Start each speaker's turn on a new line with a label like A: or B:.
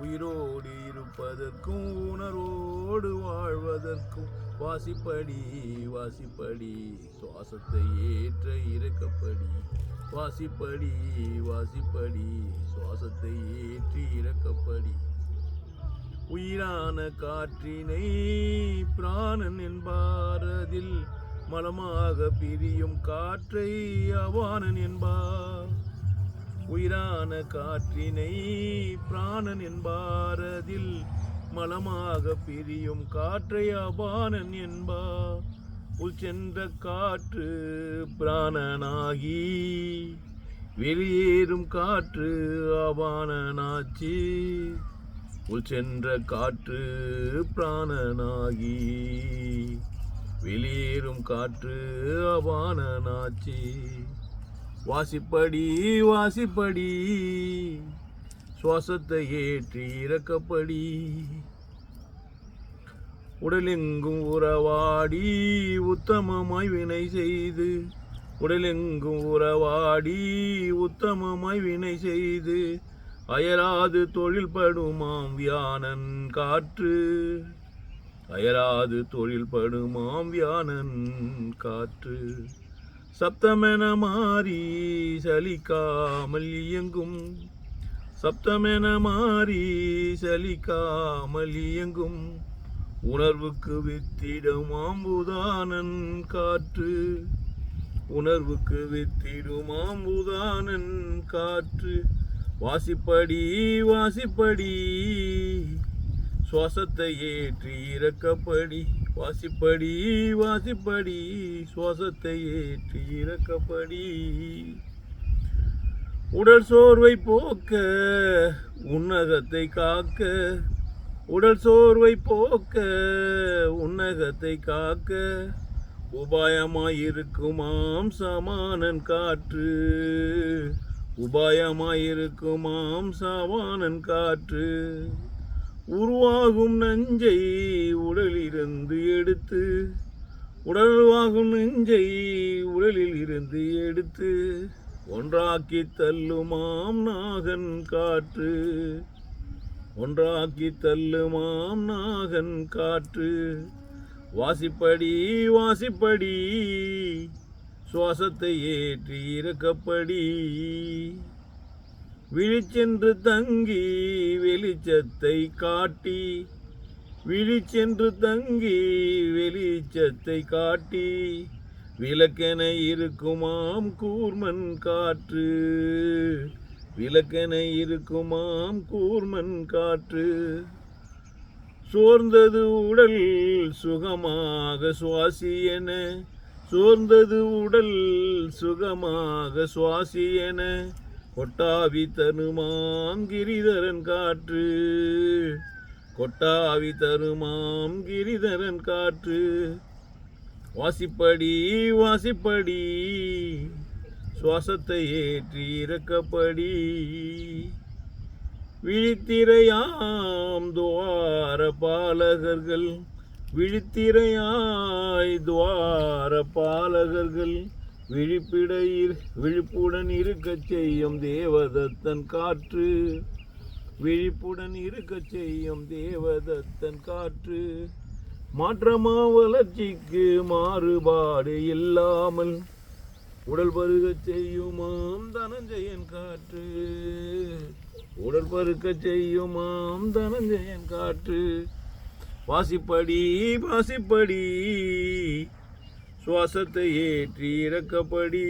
A: உயிரோடு இருப்பதற்கும் உணர்வோடு வாழ்வதற்கும் வாசிப்படி வாசிப்படி சுவாசத்தை ஏற்ற இறக்கப்படி வாசிப்படி வாசிப்படி சுவாசத்தை ஏற்றி இறக்கப்படி. உயிரான காற்றினை பிராணன் என்பாரதில் மலமாக பிரியும் காற்றை அவானன் என்பார். உயிரான காற்றினை பிராணன் என்பாரதில் மலமாக பிரியும் காற்றை அபானன் என்பார். உள் சென்ற காற்று பிராணனாகி வெளியேறும் காற்று அபானனாச்சி. உள் சென்ற காற்று பிராணனாகி வெளியேறும் காற்று அபானனாச்சி. வாசிப்படி வாசிப்படி. சுவாசத்தை ஏற்றி இறக்கப்படி. உடலெங்கும் உறவாடி உத்தமமாய் வினை செய்து. உடலெங்கும் உறவாடி உத்தமமாய் வினை செய்து. அயராது தொழில் படுமாம் வியானன் காற்று. அயராது தொழில் படுமாம் வியானன் காற்று. சப்தமென மாறி சலிக்காமல் இயங்கும். சப்தமென மாறி சலிக்காமல் இயங்கும். உணர்வுக்கு வித்திடும் ஆம்புதானன் காற்று. உணர்வுக்கு வித்திடும் ஆம்புதானன் காற்று. வாசிப்படி வாசிப்படி. சுவாசத்தை ஏற்றி இறக்கப்படி. வாசிப்படி வாசிப்படி சுவாசத்தை ஏற்றி இறக்கப்படி. உடல் சோர்வை போக்க உன்னகத்தை காக்க. உடல் சோர்வை போக்க உன்னகத்தை காக்க. உபாயமாயிருக்குமாம் சமானன் காற்று. உபாயமாயிருக்குமாம் சமானன் காற்று. உருவாகும் நஞ்சை உடலிலிருந்து எடுத்து உடல்வாகும் நெஞ்சை உடலில் இருந்து எடுத்து ஒன்றாக்கி தள்ளுமாம் நாகன் காற்று. ஒன்றாக்கி தள்ளுமாம் நாகன் காற்று. வாசிப்படி வாசிப்படி சுவாசத்தை ஏற்றி இறக்கப்படி. விழிச்சென்று தங்கி வெளிச்சத்தை காட்டி விழிச்சென்று தங்கி வெளிச்சத்தை காட்டி விளக்கென இருக்குமாம் கூர்மன் காற்று விளக்கென இருக்குமாம் கூர்மன் காற்று. சோர்ந்தது உடல் சுகமாக சுவாசி என சோர்ந்தது உடல் சுகமாக சுவாசி என கொட்டாவி தருமாம் கிரிதரன் காற்று. கொட்டாவி தருமாம் கிரிதரன் காற்று வாசிப்படி வாசிப்படி சுவாசத்தை ஏற்றி இறக்கப்படி. விழித்திரையாம் துவார பாலகர்கள் விழித்திரையாய் துவார பாலகர்கள் விழிப்பிடையில் விழிப்புடன் இருக்கச் செய்யும் தேவதத்தன் காற்று. விழிப்புடன் இருக்கச் செய்யும் தேவதத்தன் காற்று. மாற்றமா வளர்ச்சிக்கு மாறுபாடு இல்லாமல் உடல் பருகச் செய்யுமாம் தனஞ்சயன் காற்று. உடல் பருக்கச் செய்யுமாம் தனஞ்சயன் காற்று. வாசிப்படி வாசிப்படி. சுவாசத்தை ஏற்றி இறக்கப்படி